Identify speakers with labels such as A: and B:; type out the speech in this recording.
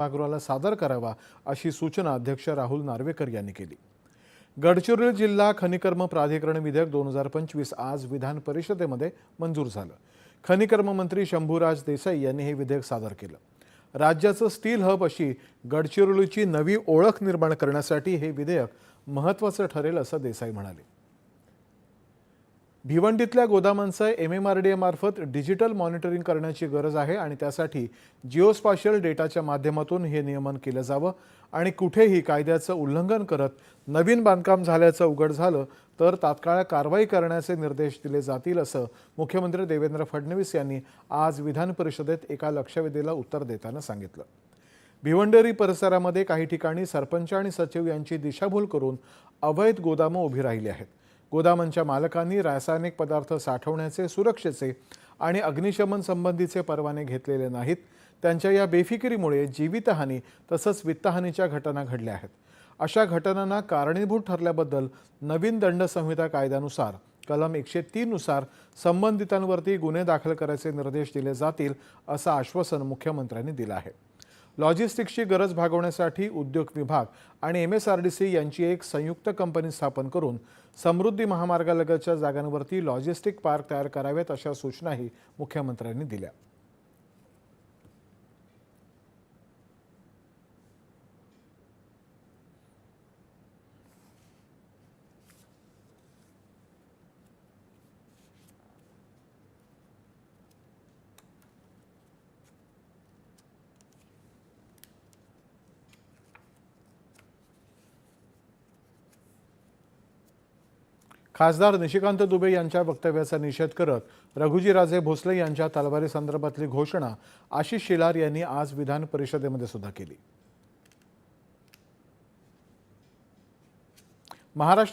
A: सभागृहाला सादर करावा अशी सूचना अध्यक्ष राहुल नार्वेकर यांनी केली. गडचिरोली जिल्हा खनिकर्म प्राधिकरण विधेयक दोन हजार पंचवीस आज विधान परिषदेमध्ये मंजूर झालं. खनिकर्म मंत्री शंभूराज देसाई यांनी हे विधेयक सादर केलं. राज्याचं स्टील हब अशी गडचिरोलीची नवी ओळख निर्माण करण्यासाठी हे विधेयक महत्त्वाचं ठरेल असं देसाई म्हणाले. भिवंडीतल्या गोदामांचं एम एम आर डी एमार्फत डिजिटल मॉनिटरिंग करण्याची गरज आहे आणि त्यासाठी जिओस्पाशियल डेटाच्या माध्यमातून हे नियमन केलं जावं आणि कुठेही कायद्याचं उल्लंघन करत नवीन बांधकाम झाल्याचं उघड झालं तर तात्काळ कारवाई करण्याचे निर्देश दिले जातील असं मुख्यमंत्री देवेंद्र फडणवीस यांनी आज विधान परिषदेत एका लक्षवेधीला उत्तर देताना सांगितलं. भिवंडरी परिसरामध्ये काही ठिकाणी सरपंच आणि सचिव यांची दिशाभूल करून अवैध गोदामं उभी राहिली आहेत. गोदामांच्या मालकांनी रासायनिक पदार्थ साठवण्याचे सुरक्षेचे आणि अग्निशमन संबंधीचे परवाने घेतलेले नाहीत. त्यांच्या या बेफिकिरीमुळे जीवितहानी तसंच वित्तहानीच्या घटना घडल्या आहेत. अशा घटनांना कारणीभूत ठरल्याबद्दल नवीन दंड संहिता कायद्यानुसार कलम एकशे तीननुसार संबंधितांवरती गुन्हे दाखल करायचे निर्देश दिले जातील असं आश्वासन मुख्यमंत्र्यांनी दिलं आहे. लॉजिस्टिक्सची गरज भागवण्यासाठी उद्योग विभाग आणि M S R D C यांची एक संयुक्त कंपनी स्थापन करून समृद्धी महामार्गालगतच्या जागांवरती लॉजिस्टिक पार्क तयार करावेत अशा सूचनाही मुख्यमंत्र्यांनी दिल्या. खासदार निशिकांत दुबे यांच्या वक्तव्याचा निषेध करत रघुजीराजे भोसले यांच्या तलवारी संदर्भातली घोषणा आशिष शेलार यांनी आज विधान परिषदेमध्ये सुद्धा केली. महाराष्ट्र